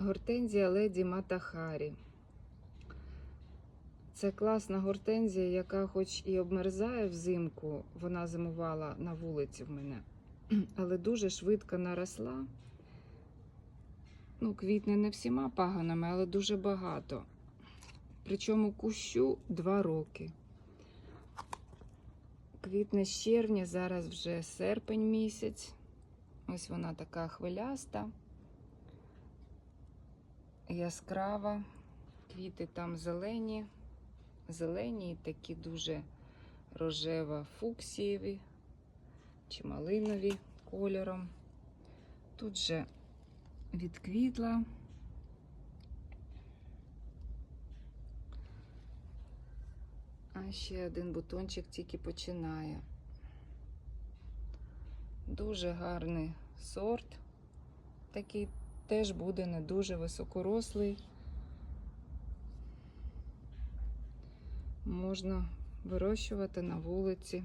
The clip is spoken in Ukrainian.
Гортензія леді Матахарі. Це класна гортензія, яка хоч і обмерзає взимку, вона зимувала на вулиці в мене, але дуже швидко наросла. Ну, квітне не всіма паганами, але дуже багато. Причому кущу 2 роки. Квітне з червня, зараз вже серпень місяць. Ось вона така хвиляста, яскрава. Квіти там зелені, зелені і такі дуже рожево фуксієві чи малинові кольором. Тут же відквітла. А ще один бутончик тільки починає. Дуже гарний сорт. Такий теж буде не дуже високорослий. Можна вирощувати на вулиці.